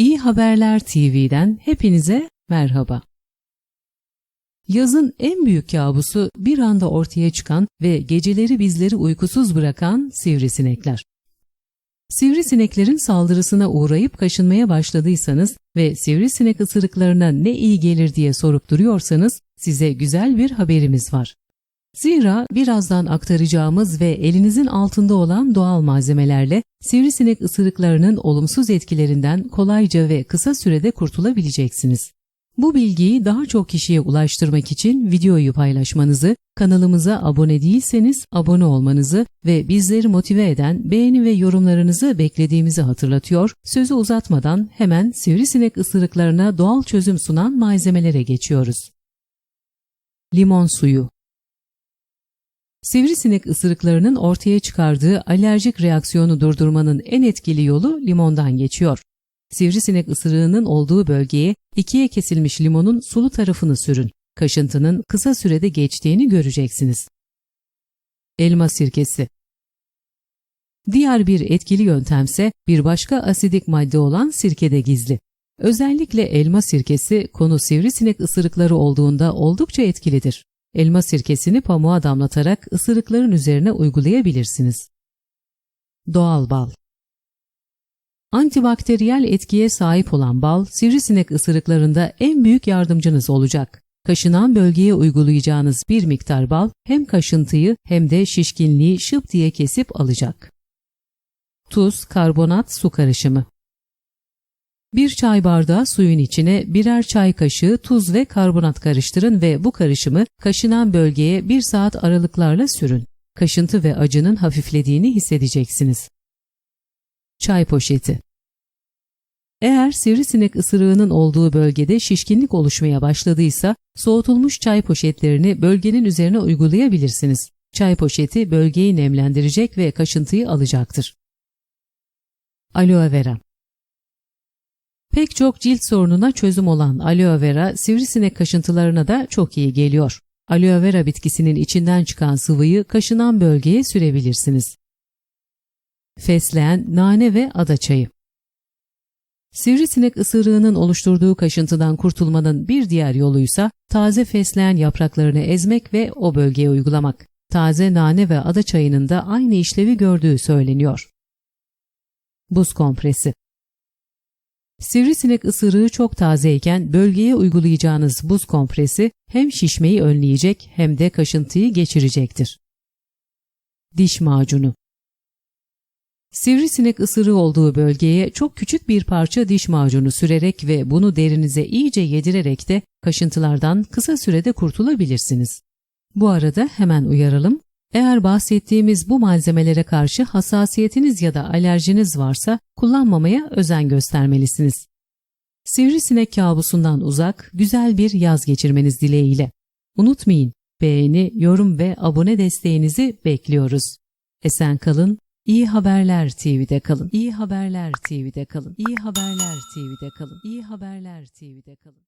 İyi Haberler TV'den hepinize merhaba. Yazın en büyük kabusu bir anda ortaya çıkan ve geceleri bizleri uykusuz bırakan sivrisinekler. Sivrisineklerin saldırısına uğrayıp kaşınmaya başladıysanız ve sivrisinek ısırıklarına ne iyi gelir diye sorup duruyorsanız size güzel bir haberimiz var. Zira birazdan aktaracağımız ve elinizin altında olan doğal malzemelerle sivrisinek ısırıklarının olumsuz etkilerinden kolayca ve kısa sürede kurtulabileceksiniz. Bu bilgiyi daha çok kişiye ulaştırmak için videoyu paylaşmanızı, kanalımıza abone değilseniz abone olmanızı ve bizleri motive eden beğeni ve yorumlarınızı beklediğimizi hatırlatıyor, sözü uzatmadan hemen sivrisinek ısırıklarına doğal çözüm sunan malzemelere geçiyoruz. Limon suyu Sivrisinek ısırıklarının ortaya çıkardığı alerjik reaksiyonu durdurmanın en etkili yolu limondan geçiyor. Sivrisinek ısırığının olduğu bölgeye ikiye kesilmiş limonun sulu tarafını sürün. Kaşıntının kısa sürede geçtiğini göreceksiniz. Elma sirkesi Diğer bir etkili yöntemse bir başka asidik madde olan sirkede gizli. Özellikle elma sirkesi konu sivrisinek ısırıkları olduğunda oldukça etkilidir. Elma sirkesini pamuğa damlatarak ısırıkların üzerine uygulayabilirsiniz. Doğal bal Antibakteriyel etkiye sahip olan bal, sivrisinek ısırıklarında en büyük yardımcınız olacak. Kaşınan bölgeye uygulayacağınız bir miktar bal hem kaşıntıyı hem de şişkinliği şıp diye kesip alacak. Tuz, karbonat, su karışımı bir çay bardağı suyun içine birer çay kaşığı tuz ve karbonat karıştırın ve bu karışımı kaşınan bölgeye bir saat aralıklarla sürün. Kaşıntı ve acının hafiflediğini hissedeceksiniz. Çay poşeti Eğer sivrisinek ısırığının olduğu bölgede şişkinlik oluşmaya başladıysa soğutulmuş çay poşetlerini bölgenin üzerine uygulayabilirsiniz. Çay poşeti bölgeyi nemlendirecek ve kaşıntıyı alacaktır. Aloe vera Pek çok cilt sorununa çözüm olan aloe vera sivrisinek kaşıntılarına da çok iyi geliyor. Aloe vera bitkisinin içinden çıkan sıvıyı kaşınan bölgeye sürebilirsiniz. Fesleğen, nane ve ada çayı Sivrisinek ısırığının oluşturduğu kaşıntıdan kurtulmanın bir diğer yoluysa taze fesleğen yapraklarını ezmek ve o bölgeye uygulamak. Taze nane ve ada çayının da aynı işlevi gördüğü söyleniyor. Buz kompresi Sivrisinek ısırığı çok tazeyken bölgeye uygulayacağınız buz kompresi hem şişmeyi önleyecek hem de kaşıntıyı geçirecektir. Diş macunu Sivrisinek ısırığı olduğu bölgeye çok küçük bir parça diş macunu sürerek ve bunu derinize iyice yedirerek de kaşıntılardan kısa sürede kurtulabilirsiniz. Bu arada hemen uyaralım, eğer bahsettiğimiz bu malzemelere karşı hassasiyetiniz ya da alerjiniz varsa kullanmamaya özen göstermelisiniz. Sivrisinek kabusundan uzak, güzel bir yaz geçirmeniz dileğiyle. Unutmayın, beğeni, yorum ve abone desteğinizi bekliyoruz. Esen kalın, İyi Haberler TV'de kalın. İyi Haberler TV'de kalın. İyi Haberler TV'de kalın. İyi Haberler TV'de kalın.